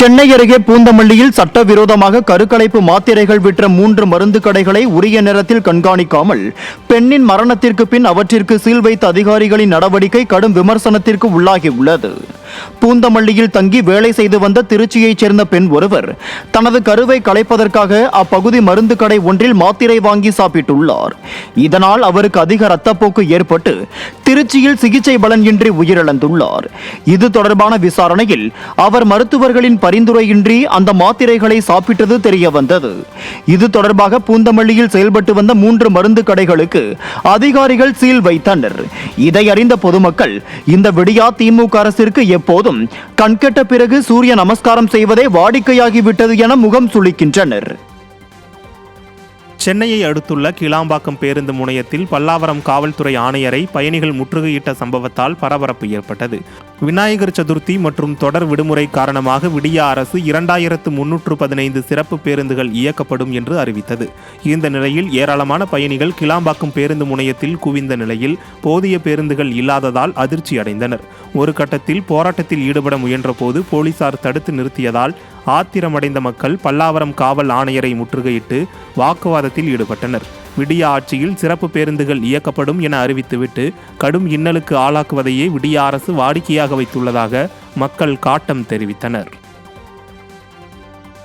சென்னை அருகே பூந்தமல்லியில் சட்டவிரோதமாக கருக்கலைப்பு மாத்திரைகள் விற்ற மூன்று மருந்து கடைகளை உரிய நேரத்தில் கண்காணிக்காமல் பெண்ணின் மரணத்திற்கு பின் அவற்றிற்கு சீல் வைத்த அதிகாரிகளின் நடவடிக்கை கடும் விமர்சனத்திற்கு உள்ளாகியுள்ளது. பூந்தமல்லியில் தங்கி வேலை செய்து வந்த திருச்சியைச் சேர்ந்த பெண் ஒருவர் தனது கருவை கலைப்பதற்காக அப்பகுதி மருந்து கடை ஒன்றில் மாத்திரை வாங்கி சாப்பிட்டுள்ளார். இதனால் அவருக்கு அதிக ரத்தப்போக்கு ஏற்பட்டு திருச்சியில் சிகிச்சை பலனின்றி உயிரிழந்துள்ளார். இது தொடர்பான விசாரணையில் அவர் மருத்துவர்களின் பரிந்துரையின்றி அந்த மாத்திரைகளை சாப்பிட்டது தெரிய வந்தது இது தொடர்பாக பூந்தமல்லியில் செயல்பட்டு வந்த மூன்று மருந்து கடைகளுக்கு அதிகாரிகள் சீல் வைத்தனர். இதை அறிந்த பொதுமக்கள் இந்த விடியா திமுக அரசிற்கு எப்போதும் கண்கெட்ட பிறகு சூரிய நமஸ்காரம் செய்வதே வாடிக்கையாகிவிட்டது என முகம் சுளிக்கின்றனர். சென்னையை அடுத்துள்ள கிளாம்பாக்கம் பேருந்து முனையத்தில் பல்லாவரம் காவல்துறை ஆணையரை பயணிகள் முற்றுகையிட்ட சம்பவத்தால் பரபரப்பு ஏற்பட்டது. விநாயகர் சதுர்த்தி மற்றும் தொடர் விடுமுறை காரணமாக விடிய அரசு இரண்டாயிரத்து முன்னூற்று பதினைந்து சிறப்பு பேருந்துகள் இயக்கப்படும் என்று அறிவித்தது. இந்த நிலையில் ஏராளமான பயணிகள் கிளாம்பாக்கம் பேருந்து முனையத்தில் குவிந்த நிலையில் போதிய பேருந்துகள் இல்லாததால் அதிர்ச்சி அடைந்தனர் ஒரு கட்டத்தில் போராட்டத்தில் ஈடுபட முயன்றபோது போலீசார் தடுத்து நிறுத்தியதால் ஆத்திரமடைந்த மக்கள் பல்லாவரம் காவல் ஆணையரை முற்றுகையிட்டு வாக்குவாதத்தில் ஈடுபட்டனர். விடிய ஆட்சியில் சிறப்பு பேருந்துகள் இயக்கப்படும் என அறிவித்துவிட்டு கடும் இன்னலுக்கு ஆளாக்குவதையே விடிய அரசு வாடிக்கையாக வைத்துள்ளதாக மக்கள் காட்டம் தெரிவித்தனர்.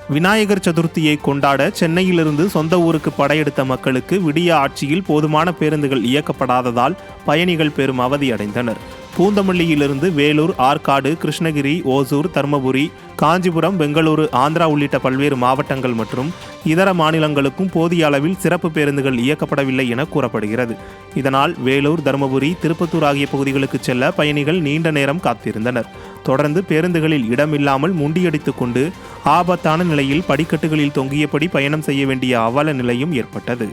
விநாயகர் சதுர்த்தியை கொண்டாட சென்னையிலிருந்து சொந்த ஊருக்கு படையெடுத்த மக்களுக்கு விடிய ஆட்சியில் போதுமான பேருந்துகள் இயக்கப்படாததால் பயணிகள் பெரும் அவதியடைந்தனர் பூந்தமல்லியிலிருந்து வேலூர் ஆற்காடு கிருஷ்ணகிரி ஓசூர் தர்மபுரி காஞ்சிபுரம் பெங்களூரு ஆந்திரா உள்ளிட்ட பல்வேறு மாவட்டங்கள் மற்றும் இதர மாநிலங்களுக்கும் போதிய அளவில் சிறப்பு பேருந்துகள் இயக்கப்படவில்லை என கூறப்படுகிறது. இதனால் வேலூர் தருமபுரி திருப்பத்தூர் ஆகிய பகுதிகளுக்கு செல்ல பயணிகள் நீண்ட நேரம் காத்திருந்தனர். தொடர்ந்து பேருந்துகளில் இடமில்லாமல் முண்டியடித்துக் கொண்டு ஆபத்தான நிலையில் படிக்கட்டுகளில் தொங்கியபடி பயணம் செய்ய வேண்டிய அவல நிலையும் ஏற்பட்டது.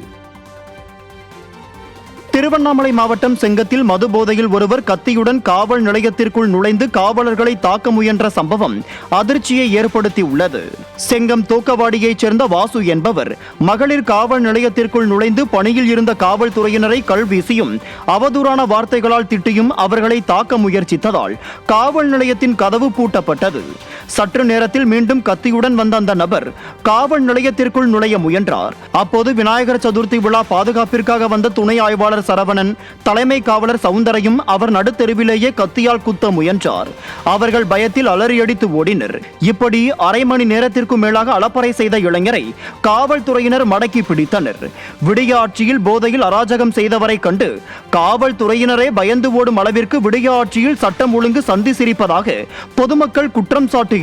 திருவண்ணாமலை மாவட்டம் செங்கத்தில் மது போதையில் ஒருவர் கத்தியுடன் காவல் நிலையத்திற்குள் நுழைந்து காவலர்களை தாக்க முயன்ற சம்பவம் அதிர்ச்சியை ஏற்படுத்தி உள்ளது செங்கம் தூக்கவாடியைச் சேர்ந்த வாசு என்பவர் மகளிர் காவல் நிலையத்திற்குள் நுழைந்து பணியில் இருந்த காவல்துறையினரை கல்வீசியும் அவதூறான வார்த்தைகளால் திட்டியும் அவர்களை தாக்க முயற்சித்ததால் காவல் நிலையத்தின் கதவு பூட்டப்பட்டது. சற்று நேரத்தில் மீண்டும் கத்தியுடன் வந்த அந்த நபர் காவல் நிலையத்திற்குள் நுழைய முயன்றார். அப்போது விநாயகர் சதுர்த்தி விழா பாதுகாப்பிற்காக வந்த துணை ஆய்வாளர் சரவணன் தலைமை காவலர் சவுந்தரையும் அவர் நடுத்தெருவிலேயே கத்தியால் குத்த முயன்றார். அவர்கள் பயத்தில் அலறியடித்து ஓடினர். இப்படி அரை மணி நேரத்திற்கு மேலாக அலப்பறை செய்த இளைஞரை காவல்துறையினர் மடக்கி பிடித்தனர். விடிய ஆட்சியில் போதையில் அராஜகம் செய்தவரை கண்டு காவல்துறையினரே பயந்து ஓடும் அளவிற்கு விடிய ஆட்சியில் சட்டம் ஒழுங்கு சந்தி சிரிப்பதாக பொதுமக்கள் குற்றம் சாட்டி